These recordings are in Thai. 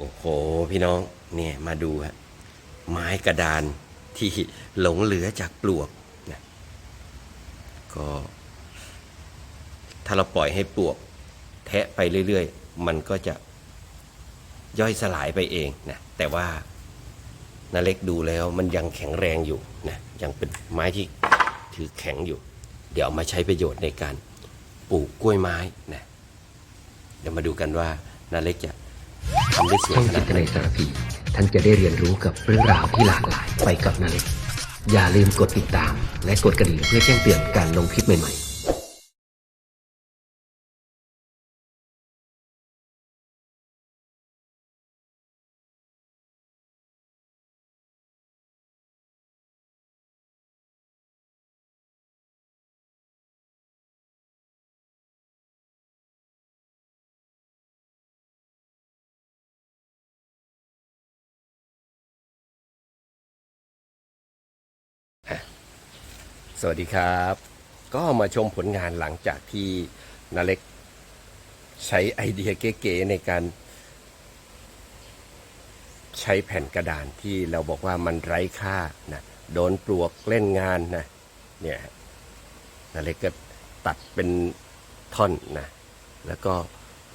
โอ้โหพี่น้องเนี่ยมาดูฮะไม้กระดานที่หลงเหลือจากปลวกนะก็ถ้าเราปล่อยให้ปลวก แทะไปเรื่อยๆ มันก็จะย่อยสลายไปเองนะแต่ว่านาเล็กดูแล้วมันยังแข็งแรงอยู่นะยังเป็นไม้ที่ถือแข็งอยู่ เดี๋ยวเอามาใช้ประโยชน์ในการปลูกกล้วยไม้นะเดี๋ยวมาดูกันว่านาเล็กจะ ทำได้สวยช่องจินาดตนในสารพีท่านจะได้เรียนรู้กับเรื่องราวที่หลากหลายไปกับนาเล็กอย่าลืมกดติดตาม และกดกระดิ่งเพื่อแจ้งเตือนการลงคลิปใหม่ๆ สวัสดีครับ ก็มาชมผลงานหลังจากที่นาเล็กใช้ไอเดียเก๋ๆในการ ใช้แผ่นกระดานที่เราบอกว่ามันไร้ค่านะโดนปลวกเล่นงานนะเนี่ยนาเล็กก็ตัดเป็นท่อนนะแล้วก็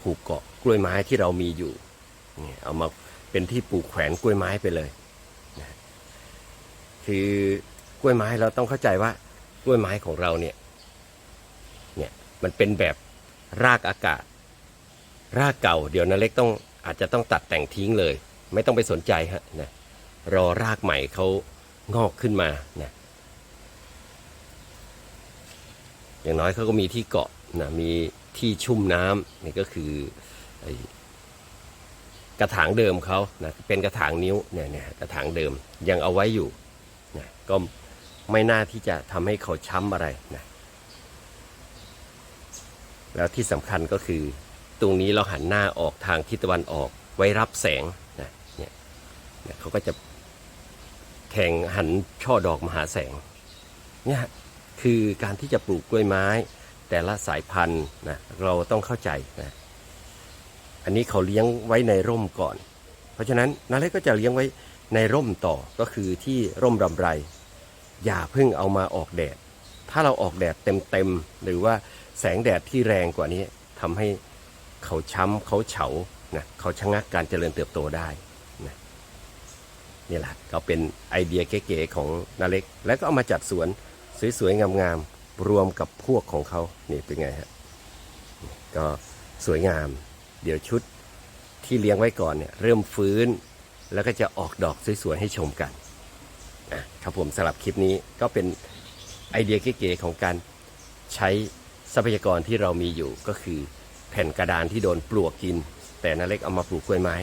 ผูกเกาะกล้วยไม้ที่เรามีอยู่เนี่ยเอามาเป็นที่ปลูกแขวนกล้วยไม้ไปเลยคือกล้วยไม้เราต้องเข้าใจว่า กล้วยไม้ของเราเนี่ยเนี่ยมันเป็นแบบรากอากาศ รากเก่า เดี๋ยวนาเล็กต้องอาจจะต้องตัดแต่งทิ้งเลย ไม่ต้องไปสนใจฮะนะรอรากใหม่เขางอกขึ้นมานะอย่างน้อยเขาก็มีที่เกาะนะมีที่ชุ่มน้ำนี่ก็คือกระถางเดิมเขานะเป็นกระถางนิ้วเนี่ยเนี่ยกระถางเดิมยังเอาไว้อยู่นะก็ ไม่น่าที่จะทำให้เขาช้ำอะไรนะแล้วที่สำคัญก็คือ ตรงนี้เราหันหน้าออกทางทิศตะวันออกไว้รับแสงนะเนี่ยเขาก็จะแทงหันช่อดอกมหาแสงเนี่ยคือการที่จะปลูกกล้วยไม้ แต่ละสายพันธุ์นะเราต้องเข้าใจนะอันนี้เขาเลี้ยงไว้ในร่มก่อน เพราะฉะนั้นนาเล็กก็จะเลี้ยงไว้ในร่มต่อก็คือที่ร่มรำไร อย่าเพิ่งเอามาออกแดด ถ้าเราออกแดดเต็มๆหรือว่าแสงแดดที่แรงกว่านี้ทำให้เขาช้ำเขาเฉานะเขาชะงักการเจริญเติบโตได้นะนี่แหละก็เป็นไอเดียเก๋ๆของนาเล็ก แล้วก็เอามาจัดสวนสวยๆงามๆรวมกับพวกของเขานี่เป็นไงฮะก็สวยงาม เดี๋ยวชุดที่เลี้ยงไว้ก่อนเนี่ยเริ่มฟื้น แล้วก็จะออกดอกสวยๆให้ชมกัน ครับผมสำหรับคลิปนี้ก็เป็นไอเดียเก๋ๆของการใช้ทรัพยากรที่เรามีอยู่ก็คือแผ่นกระดานที่โดนปลวกกิน แต่นาเล็กเอามาปลูกกล้วยไม้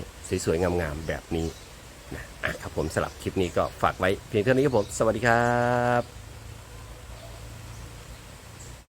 สวยๆงามๆแบบนี้นะอะครับผมสำหรับคลิปนี้ก็ฝากไว้เพียงเท่านี้ครับผม สวัสดีครับ